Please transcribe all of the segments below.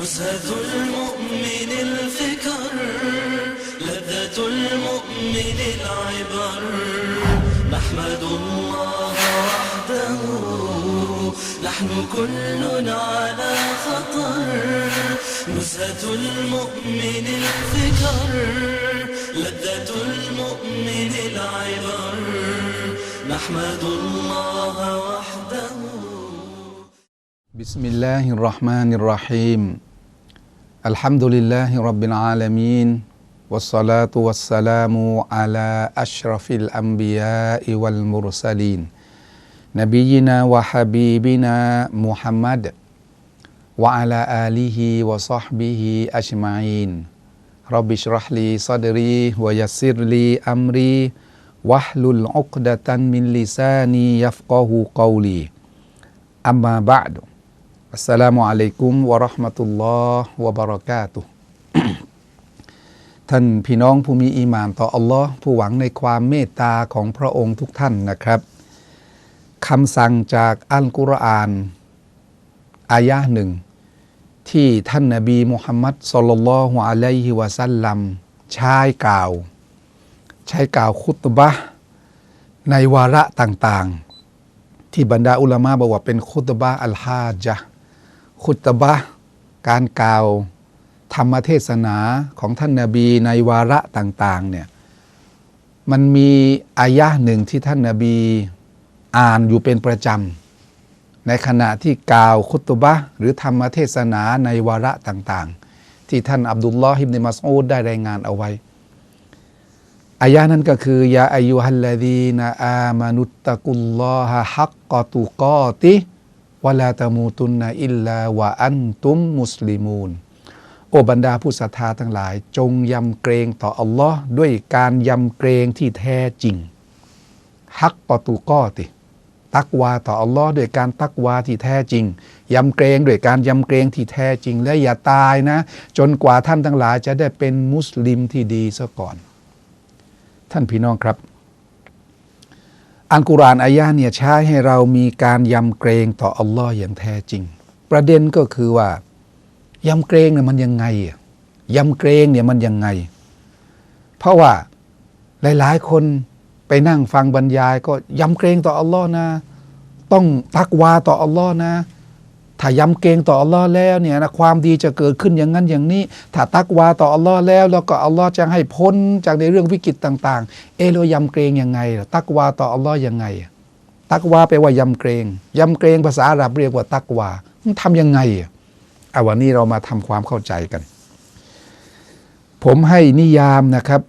نزهة المؤمن الفكر لذة المؤمن العبر. نحمد الله وحده نحن كلنا على خطر. نزهة المؤمن الفكر لذة المؤمن العبر. نحمد الله وحده. بسم الله الرحمن الرحيم. الحمد لله رب العالمين والصلاة والسلام على أشرف الأنبياء والمرسلين. نبينا وحبيبنا محمد وعلى آله وصحبه أجمعين. رب اشرح لي صدري ويسر لي أمري واحلل عقدة من لساني يفقه قولي. أما بعد อัสสลามุอะลัยกุมวะราะห์มะตุลลอฮ์วะบะเราะกาตุท่านพี่น้องผู้มีอีมานต่ออัลลอฮ์ผู้หวังในความเมตตาของพระองค์ทุกท่านนะครับคำสั่งจากอัลกุรอาน อายะหนึ่ง ที่ท่านนบีมุฮัมมัดสลลัลลอฮุอะลัยฮิวะสัลลัมใช้กล่าว ใช้กล่าวคุตบะในวาระต่างๆ ที่บรรดาอุลามะบอกว่าเป็นคุตบะอัลฮาจาคุตบะ การกล่าวธรรมเทศนาของท่านนาบีในวาระต่างๆเนี่ยมันมีอายะหนึ่งที่ท่านนาบีอ่านอยู่เป็นประจำ ในขณะที่กล่าวคุตบะหรือธรรมเทศนาในวาระต่างๆ ที่ท่านอับดุลลอฮิบเนมัสอูดได้รายงานเอาไว้อายะนั้นก็คือยาอายุฮัลลดีนาอามานุตตะกุลลอฮะฮักกอตุกอติ วะลาตะมูตุนนะอิลลาวะอันตุมมุสลิมูน โอบรรดาผู้ศรัทธาทั้งหลาย จงยำเกรงต่ออัลลอฮ์ด้วยการยำเกรงที่แท้จริง ฮักปอตุกอติ ตักวาต่ออัลลอฮ์ด้วยการตักวาที่แท้จริง ยำเกรงด้วยการยำเกรงที่แท้จริง และอย่าตายนะ จนกว่าท่านทั้งหลายจะได้เป็นมุสลิมที่ดีซะก่อน ท่านพี่น้องครับ อันกุรานอายะเนี่ยใช้ให้เรามีการยำเกรงต่ออัลลอฮ์อย่างแท้จริง ประเด็นก็คือว่ายำเกรงเนี่ยมันยังไงอะยำเกรงเนี่ยมันยังไง เพราะว่าหลาย ๆ คนไปนั่งฟังบรรยายก็ยำเกรงต่ออัลลอฮ์นะ ต้องตักวาต่ออัลลอฮ์นะ ถ้ายำเกรงต่ออัลลอฮ์แล้วเนี่ยนะความดีจะเกิดขึ้นอย่างนั้นอย่างนี้ ถ้าตักวาต่ออัลลอฮ์แล้ว แล้วก็อัลลอฮ์จะให้พ้นจากในเรื่องวิกฤตต่าง ๆ เออเรายำเกรงยังไง ตักวาต่ออัลลอฮ์ยังไง ตักวาแปลว่ายำเกรงยำเกรงภาษาอาหรับเรียกว่าตักวาทำยังไงอะอะวันนี้เรามาทำความเข้าใจกัน ผมให้นิยามนะครับ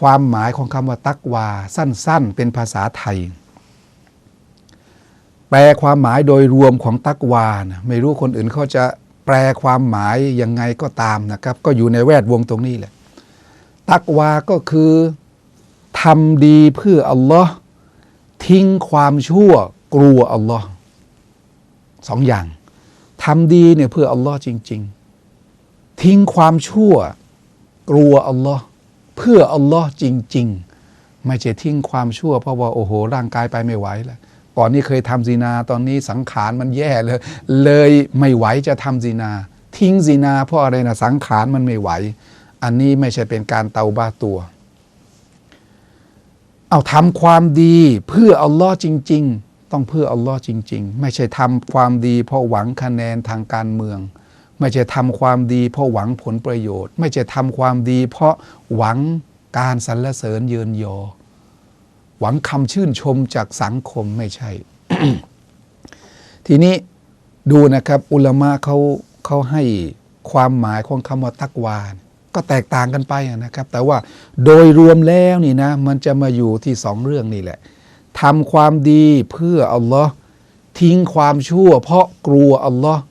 ความหมายของคำว่าตักวาสั้น ๆ เป็นภาษาไทย แปลความหมายโดยรวมของตักวานะไม่รู้คนอื่นเขาจะแปลความหมายยังไงก็ตามนะครับ ก็อยู่ในแวดวงตรงนี้แหละ ตักวาก็คือทำดีเพื่ออัลลอฮ์ทิ้งความชั่วกลัวอัลลอฮ์สองอย่างทำดีเนี่ยเพื่ออัลลอฮ์จริง ๆ ทิ้งความชั่ว กลัวอัลลอฮ์เพื่ออัลลอฮ์จริง ๆ ไม่ใช่ทิ้งความชั่ว เพราะว่าโอ้โหร่างกายไปไม่ไหวแล้ว ก่อนนี้เคยทำซีนา ตอนนี้สังขารมันแย่เลย เลยไม่ไหวจะทำซีนา ทิ้งซีนาเพราะอะไรนะสังขารมันไม่ไหว อันนี้ไม่ใช่เป็นการเตาบ้าตัว เอาทำความดีเพื่ออัลลอฮ์จริง ๆ ต้องเพื่ออัลลอฮ์จริง ๆ ไม่ใช่ทำความดีเพราะหวังคะแนนทางการเมือง ไม่ใช่ทำความดีเพราะหวังผลประโยชน์ ไม่ใช่ทำความดีเพราะหวังการสรรเสริญเยินยอ หวังคำชื่นชมจากสังคมไม่ใช่ ทีนี้ดูนะครับ อุลามะเขาเขาให้ความหมายของคำว่าตักวานก็แตกต่างกันไปนะครับ แต่ว่าโดยรวมแล้วนี่นะมันจะมาอยู่ที่สองเรื่องนี่แหละทำความดีเพื่ออัลลอฮ์ทิ้งความชั่ว เพราะกลัวอัลลอฮ์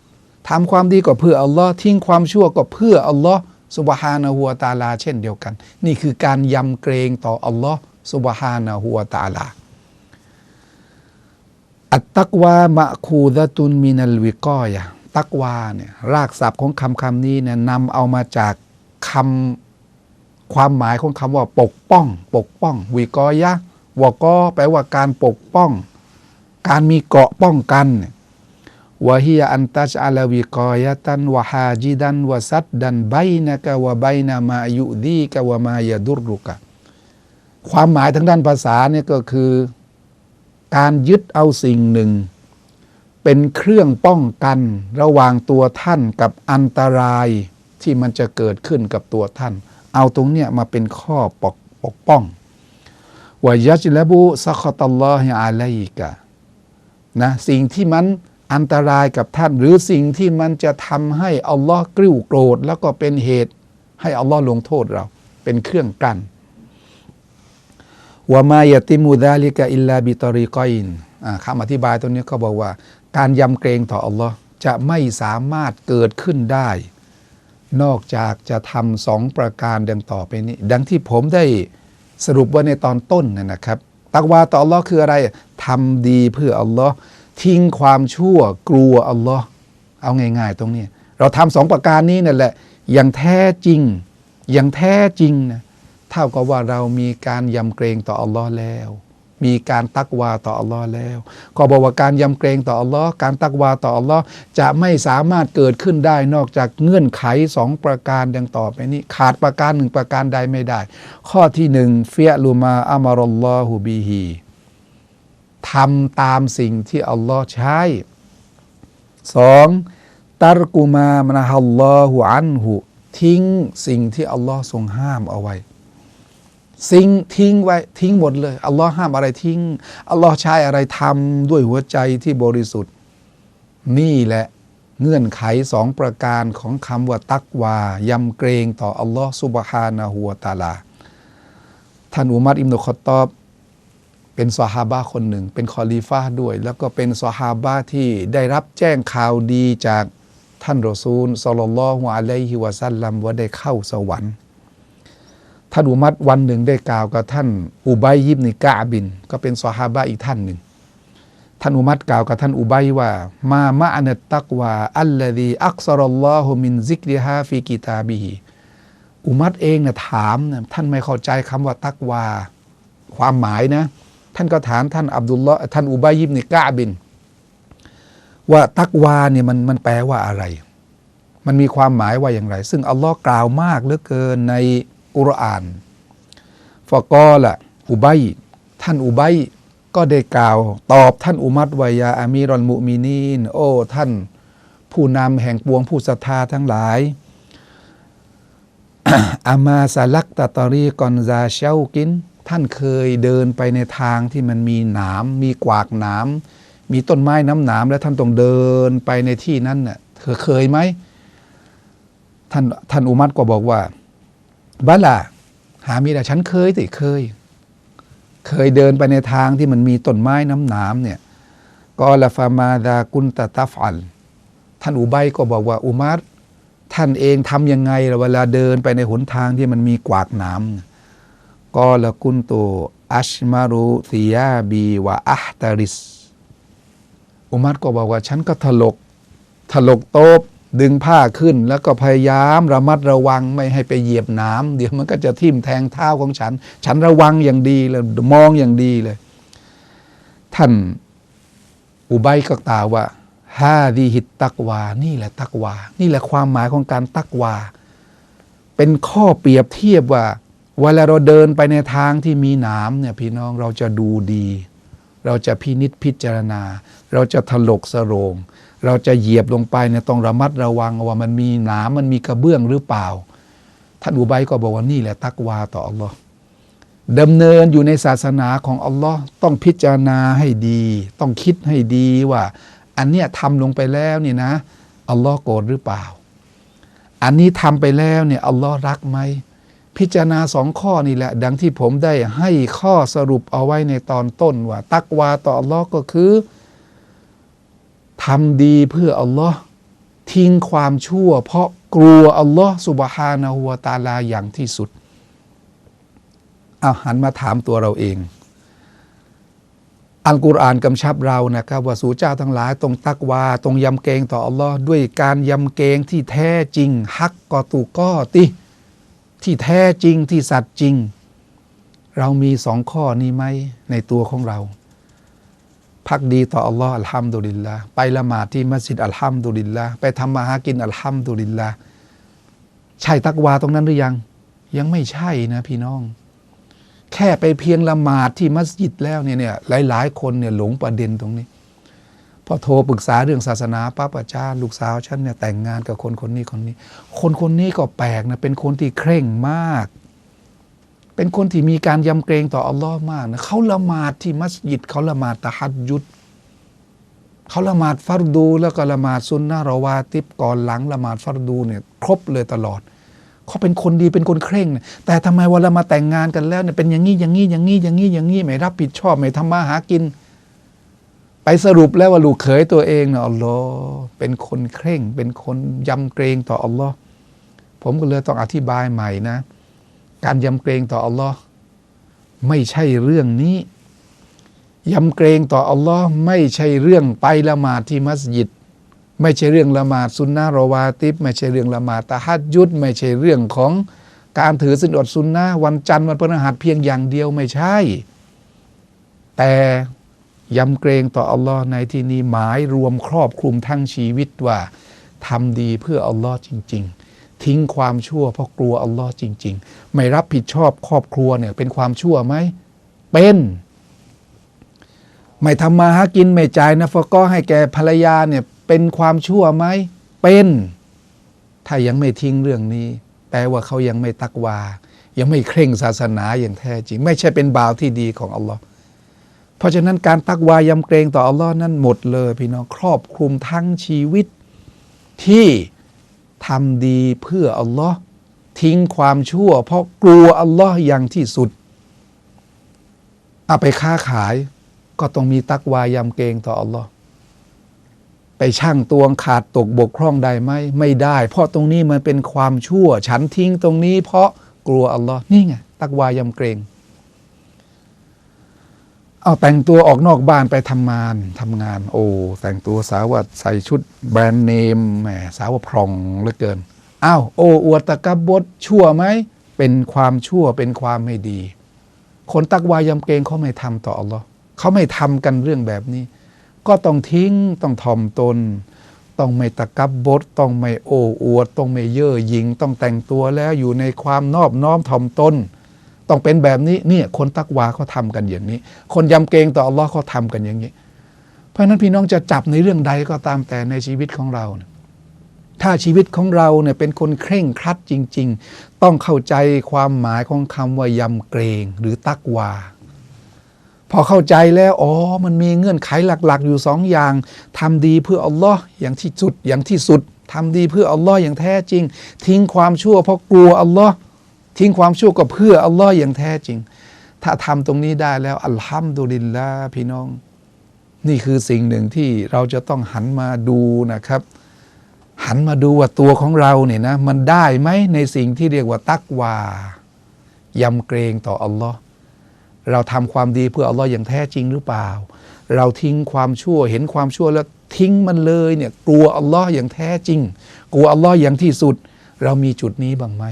ทำความดีก็เพื่ออัลลอฮ์ทิ้งความชั่วก็เพื่ออัลลอฮ์สุบฮานะฮูวตาลา เช่นเดียวกัน นี่คือการยำเกรงต่ออัลลอฮ์ สุบฮานะฮูวะตาลาอัตตักวามะคูดะตุนมินัลวิกอยะตักวาเนี่ยรากศัพท์ของคำคำนี้เนี่ยนำเอามาจากคำความหมายของคำว่า ปกป้อง ปกป้องวิกอยะวก็แปลว่าการปกป้อง การมีเกราะป้องกันวะฮียอันตัชอาลวิกอยะตันวะฮาจิดันวะซัดดันไบนะกะวะไบนามายุดีกะวะมายะดุรุกะ ความหมายทางด้านภาษาเนี่ยก็คือ การยึดเอาสิ่งหนึ่ง เป็นเครื่องป้องกันระหว่างตัวท่านกับอันตรายที่มันจะเกิดขึ้นกับตัวท่าน เอาตรงเนี้ยมาเป็นข้อปกปกป้องวายัจลบุสัคตัลลอฮิอาลัยกะนะสิ่งที่มันอันตรายกับท่าน หรือสิ่งที่มันจะทำให้อัลลอฮ์กริ้วโกรธ แล้วก็เป็นเหตุให้อัลลอฮ์ลงโทษเรา เป็นเครื่องกั้น วามายติมูดาลิกะอิลลาบิตอริกอินคำอธิบายตรงนี้เขาบอกว่า การยำเกรงต่ออัลลอฮ์จะไม่สามารถเกิดขึ้นได้ นอกจากจะทำสองประการดังต่อไปนี้ ดังที่ผมได้สรุปไว้ในตอนต้นนะนะครับ ตักวาต่ออัลลอฮ์คืออะไรทำดีเพื่ออัลลอฮ์ทิ้งความชั่วกลัวอัลลอฮ์เอาง่าย ๆ ตรงนี้ เราทำสองประการนี้นั่นแหละอย่างแท้จริงอย่างแท้จริงนะ เท่ากับว่าเรามีการยำเกรงต่ออัลลอฮ์แล้ว มีการตักวาต่ออัลลอฮ์แล้ว ก็บอกว่าการยำเกรงต่ออัลลอฮ์การตักวาต่ออัลลอฮ์จะไม่สามารถเกิดขึ้นได้นอกจากเงื่อนไขสองประการดังต่อไปนี้ ขาดประการหนึ่งประการใดไม่ได้ ข้อที่หนึ่งเฟียลูมาอัมารอลลอฮุบีฮีทำตามสิ่งที่อัลลอฮ์ใช้สองตัรกุมามนะฮัลลอฮุอันหุทิ้งสิ่งที่อัลลอฮ์ทรงห้ามเอาไว้ สิ่งทิ้งไว้ทิ้งหมดเลยอัลลอฮ์ห้ามอะไรทิ้งอัลลอฮ์ใช้อะไรทำด้วยหัวใจที่บริสุทธิ์ นี่แหละเงื่อนไขสองประการของคำว่าตักวายำเกรงต่ออัลลอฮ์ซุบฮานะฮูวตาลา ท่านอุมัรอิมนุคอตอบ เป็นซอฮาบะคนหนึ่ง เป็นคอลีฟาด้วย แล้วก็เป็นซอฮาบะที่ได้รับแจ้งข่าวดีจากท่านรอซูลสลลัลลอฮุอะลัยฮิวะซัลลัมว่าได้เข้าสวรรค์ ท่านอุมัดวันหนึ่งได้กล่าวกับท่านอุบัยยิบนิกาบิน ก็เป็นซอฮาบะอีกท่านหนึ่ง ท่านอุมัดกล่าวกับท่านอุบัยว่า มามะอันตักวาอัลลดีอักซรัลลอฮุมินซิกริฮาฟีกิตาบีอุมัดเองนะถามนะท่านไม่เข้าใจคำว่าตักวา ความหมายนะ ท่านก็ถามท่านอับดุลลอฮ์ท่านอุบัยยิบนิกาบิน ว่าตักวาเนี่ยมันมันแปลว่าอะไร มันมีความหมายว่าอย่างไร ซึ่งอัลลอฮ์กล่าวมากเหลือเกินใน กุรอานฟะกอละอุบัยท่านอุบัยก็ได้กล่าว ตอบท่านอุมัดวายาอามีรอนมุมินีน โอ้ ท่าน ผู้นำแห่งปวงผู้ศรัทธาทั้งหลายอามาสลักตะตอรีกอนซาเชากิน ท่านเคยเดินไปในทางที่มันมีหนามมีกวากหนามมีต้นไม้น้ำหนามแล้วท่านต้องเดินไปในที่นั้นเน่ะเธอเคยไหมท่านท่านอุมัดก็บอกว่า บาลาหามีแต่ฉันเคยสิเคย เคยเดินไปในทางที่มันมีต้นไม้น้ำหนามเนี่ยก็ลฟามาดากุนตะตัฟัลท่านอุบัยก็บอกว่าอุมัดท่านเองทำยังไงเวลาเดินไปในหนทางที่มันมีกวากหนามก็ละกุนโตอัชมารุติยาบีวะอัตาริส อุมัดก็บอกว่าฉันก็ถลกถลกโต๊ะ ดึงผ้าขึ้นแล้วก็พยายามระมัดระวังไม่ให้ไปเหยียบน้ำเดี๋ยวมันก็จะทิ่มแทงเท้าของฉัน ฉันระวังอย่างดีเลยมองอย่างดีเลย ท่านอุบัยก็กล่าวว่าฮาดีหิตตักวา นี่แหละตักวา นี่แหละความหมายของการตักวา เป็นข้อเปรียบเทียบว่าเวลาเราเดินไปในทางที่มีหนามเนี่ยพี่น้องเราจะดูดี เราจะพินิษพิจารณา เราจะถลกสโรง เราจะเหยียบลงไปเนี่ยต้องระมัดระวังว่ามันมีหนามมันมีกระเบื้องหรือเปล่า ท่านอุบัยก็บอกว่านี่แหละตักวาต่ออัลลอฮ์ดำเนินอยู่ในศาสนาของอัลลอฮ์ต้องพิจารณาให้ดี ต้องคิดให้ดีว่า อันเนี้ยทำลงไปแล้วเนี่ยนะอัลลอฮ์โกรธหรือเปล่า อันนี้ทำไปแล้วเนี่ยอัลลอฮ์รักไหมพิจารณาสองข้อนี่แหละ ดังที่ผมได้ให้ข้อสรุปเอาไว้ในตอนต้นว่า ตักวาต่ออัลลอฮ์ก็คือ ทำดีเพื่ออัลลอฮ์ทิ้งความชั่ว เพราะกลัวอัลลอฮ์สุบฮานะฮูวตาลาอย่างที่สุดเอาหันมาถามตัวเราเอง อัลกุรอานกำชับเรานะครับว่าสู่เจ้าทั้งหลายตรงตักวา ตรงยำเกงต่ออัลลอฮ์ด้วยการยำเกงที่แท้จริง ฮักกอตูกอติ ที่แท้จริงที่สัตย์จริง เรามีสองข้อนี้ไหมในตัวของเรา พักดีต่ออัลลอฮ์อัลฮัมดุลิลละไปละหมาดที่มัสยิดอัลฮัมดุลิลละไปทำมาหากินอัลฮัมดุลิลละใช่ตักวาตรงนั้นหรือยัง ยังไม่ใช่นะพี่น้อง แค่ไปเพียงละหมาดที่มัสยิดแล้วเนี่ยเนี่ยหลาย ๆ คนเนี่ยหลงประเด็นตรงนี้ พอโทรปรึกษาเรื่องศาสนาป้าประจารย์ลูกสาวฉันเนี่ยแต่งงานกับคนคนนี้คนนี้ คนคนนี้ก็แปลกนะเป็นคนที่เคร่งมาก เป็นคนที่มีการยำเกรงต่ออัลลอฮ์มากนะเขาละหมาดที่มัสยิดเขาละหมาดตะฮัดยุดเขาละหมาดฟัรดูแล้วก็ละหมาดซุนนะรอวาติบก่อนหลังละหมาดฟัรดูเนี่ยครบเลยตลอดเขาเป็นคนดีเป็นคนเคร่งนะแต่ทำไมเวลามาแต่งงานกันแล้วเนี่ยเป็นอย่างนี้อย่างนี้อย่างนี้อย่างนี้อย่างนี้ไม่รับผิดชอบไม่ทำมาหากิน ไปสรุปแล้วว่าลูกเขยตัวเองเนะอัลลอฮ์เป็นคนเคร่ง เป็นคนยำเกรงต่ออัลลอฮ์ผมก็เลยต้องอธิบายใหม่นะ การยำเกรงต่ออัลลอฮ์ไม่ใช่เรื่องนี้ยำเกรงต่ออัลลอฮ์ไม่ใช่เรื่องไปละหมาดที่มัสยิด ไม่ใช่เรื่องละหมาดซุนนะรอวาติบไม่ใช่เรื่องละหมาดตะฮัดยุดไม่ใช่เรื่องของการถือสินอดซุนนะวันจันทร์วันพฤหัสเพียงอย่างเดียวไม่ใช่ แต่ยำเกรงต่ออัลลอฮ์ในที่นี้หมายรวมครอบคลุมทั้งชีวิตว่าทำดีเพื่ออัลลอฮ์จริง ๆ ทิ้งความชั่วเพราะกลัวอัลลอฮ์จริง ๆ ไม่รับผิดชอบครอบครัวเนี่ยเป็นความชั่วไหมเป็น ไม่ทำมาหากินไม่จ่ายนะฟก็ให้แก่ภรรยาเนี่ยเป็นความชั่วไหมเป็น ถ้ายังไม่ทิ้งเรื่องนี้ แปลว่าเขายังไม่ตักวา ยังไม่เคร่งศาสนาอย่างแท้จริง ไม่ใช่เป็นบ่าวที่ดีของอัลลอฮ์เพราะฉะนั้นการตักวายำเกรงต่ออัลลอฮ์นั้นหมดเลยพี่น้องครอบคลุมทั้งชีวิตที่ ทำดีเพื่ออัลลอฮ์ทิ้งความชั่ว เพราะกลัวอัลลอฮ์อย่างที่สุดเอาไปค้าขายก็ต้องมีตักวายำเกรงต่ออัลลอฮ์ไปช่างตวงขาดตกบกพร่องได้ไหมไม่ได้ เพราะตรงนี้มันเป็นความชั่ว ฉันทิ้งตรงนี้เพราะกลัวอัลลอฮ์นี่ไงตักวายำเกรง เอาแต่งตัวออกนอกบ้านไปทำงานทำงาน โอ้แต่งตัวสาวว่าใส่ชุดแบรนด์เนมแหมสาวว่าพรองเหลือเกินอ้าวโอ้อวดตะกบบดชั่วไหมเป็นความชั่วเป็นความไม่ดี คนตักวายำเกรงเขาไม่ทำต่ออัลลอฮ์เขาไม่ทำกันเรื่องแบบนี้ ก็ต้องทิ้งต้องถ่อมตน ต้องไม่ตะกับบดต้องไม่โอ้อวด ต้องไม่เย่อหยิ่งต้องแต่งตัวแล้วอยู่ในความนอบน้อมถ่อมตน ต้องเป็นแบบนี้เนี่ยคนตักวาเขาทำกันอย่างนี้ คนยำเกรงต่ออัลลอฮ์เขาทำกันอย่างนี้ เพราะฉะนั้นพี่น้องจะจับในเรื่องใดก็ตามแต่ในชีวิตของเราเนี่ยถ้าชีวิตของเราเนี่ยเป็นคนเคร่งครัดจริง ๆ ต้องเข้าใจความหมายของคำว่ายำเกรงหรือตักวา พอเข้าใจแล้วอ๋อมันมีเงื่อนไขหลัก ๆ อยู่สองอย่างทำดีเพื่ออัลลอฮ์อย่างที่สุดอย่างที่สุดทำดีเพื่ออัลลอฮ์อย่างแท้จริง ทิ้งความชั่วเพราะกลัวอัลลอฮ์ ทิ้งความชั่วก็เพื่ออัลลอฮ์อย่างแท้จริง ถ้าทำตรงนี้ได้แล้วอัลฮัมดุลิลละพี่น้อง นี่คือสิ่งหนึ่งที่เราจะต้องหันมาดูนะครับ หันมาดูว่าตัวของเราเนี่ยนะมันได้ไหมในสิ่งที่เรียกว่าตักวายำเกรงต่ออัลลอฮ์เราทำความดีเพื่ออัลลอฮ์อย่างแท้จริงหรือเปล่า เราทิ้งความชั่วเห็นความชั่วแล้วทิ้งมันเลยเนี่ยกลัวอัลลอฮ์อย่างแท้จริง กลัวอัลลอฮ์อย่างที่สุด เรามีจุดนี้บ้างไหม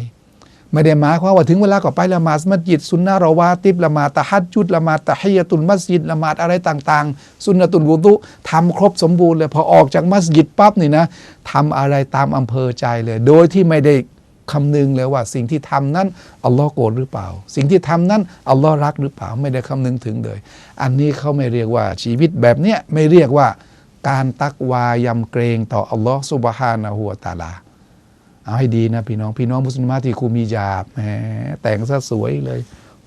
ไม่ได้หมายความว่าถึงเวลาก็ไปละหมาดมัสยิดซุนนะรอวาติบละหมาดตะฮัดจุดละหมาดตะฮียตุลมัสยิดละหมาดอะไรต่างๆสุนนะตุลวุดุทำครบสมบูรณ์เลยพอออกจากมัสยิดปั๊บนี่นะทำอะไรตามอำเภอใจเลย โดยที่ไม่ได้คำนึงเลยว่าสิ่งที่ทำนั้นอัลลอฮ์โกรธหรือเปล่า สิ่งที่ทำนั้นอัลลอฮ์รักหรือเปล่าไม่ได้คำนึงถึงเลย อันนี้เขาไม่เรียกว่าชีวิตแบบเนี้ยไม่เรียกว่าการตักวายำเกรงต่ออัลลอฮ์ซุบฮานะฮูวตาลา เอาให้ดีนะพี่น้องพี่น้องมุสลิมที่คุมีหยาบแหมแต่งซะสวยเลย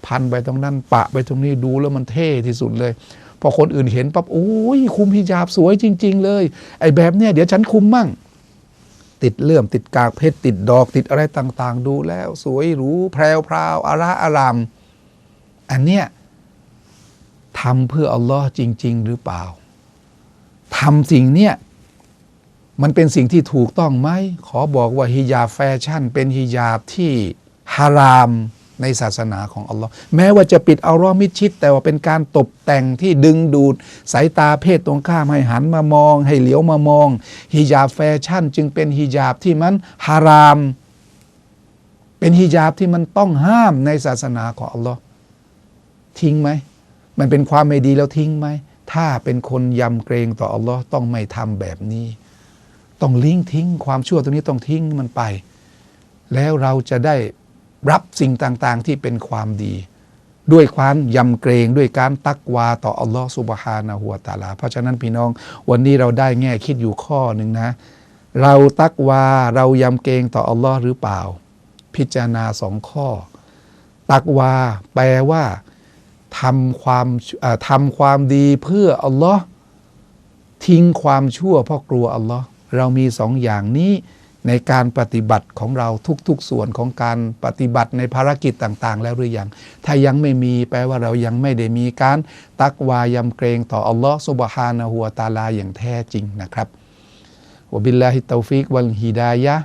พันไปตรงนั้นปะไปตรงนี้ดูแล้วมันเท่ที่สุดเลยพอคนอื่นเห็นปั๊บโอ้ยคุมฮิญาบสวยจริง ๆ เลย ไอ้แบบเนี้ยเดี๋ยวฉันคุมมั่ง ติดเลื่อมติดกากเพชรติดดอกติดอะไรต่าง ๆ ดูแล้ว สวยหรูแพรวพราวอาระอาราม อันเนี้ยทำเพื่ออัลลอฮ์จริง ๆ หรือเปล่าทำสิ่งเนี้ย มันเป็นสิ่งที่ถูกต้องไหม ขอบอกว่าฮิญาบแฟชั่น เป็นฮิญาบที่ฮารามในศาสนาของอัลลอฮ์แม้ว่าจะปิดเอารอมิดชิด แต่ว่าเป็นการตกแต่งที่ดึงดูด สายตาเพศตรงข้ามให้หันมามอง ให้เหลียวมามองฮิญาบแฟชั่น จึงเป็นฮิญาบที่มันฮาราม เป็นฮิญาบที่มันต้องห้ามในศาสนาของอัลลอฮ์ทิ้งไหม มันเป็นความไม่ดีแล้วทิ้งไหม ถ้าเป็นคนยำเกรงต่ออัลลอฮ์ต้องไม่ทำแบบนี้ ต้องลิงทิ้ง ความชั่วตรงนี้ต้องทิ้งมันไป แล้วเราจะได้รับสิ่งต่างๆ ที่เป็นความดี ด้วยความยำเกรงด้วยการตักวาต่ออัลลอฮ์สุบฮานะฮุวตาลา เพราะฉะนั้นพี่น้องวันนี้เราได้แง่คิดอยู่ข้อหนึ่งนะ เราตักวาเรายำเกรงต่ออัลลอฮ์หรือเปล่า พิจารณาสองข้อ ตักวาแปลว่าทำความทำความดีเพื่ออัลลอฮ์ทิ้งความชั่วเพราะกลัวอัลลอฮ์ เรามีสองอย่างนี้ในการปฏิบัติของเราทุกๆส่วนของการปฏิบัติในภารกิจต่างๆ แล้วหรือยัง ถ้ายังไม่มีแปลว่าเรายังไม่ได้มีการตักวายำเกรงต่ออัลลอฮ์สุบฮานะฮูวตาลาอย่างแท้จริงนะครับวบิลลาฮิตตฟิกวัลฮิดายะ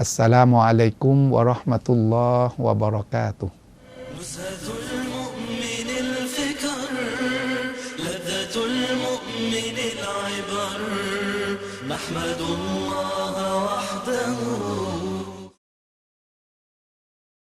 อัสสลามุอะลัยกุมวะราะห์มะตุลลอฮ์วะบะเราะกาตุฮ์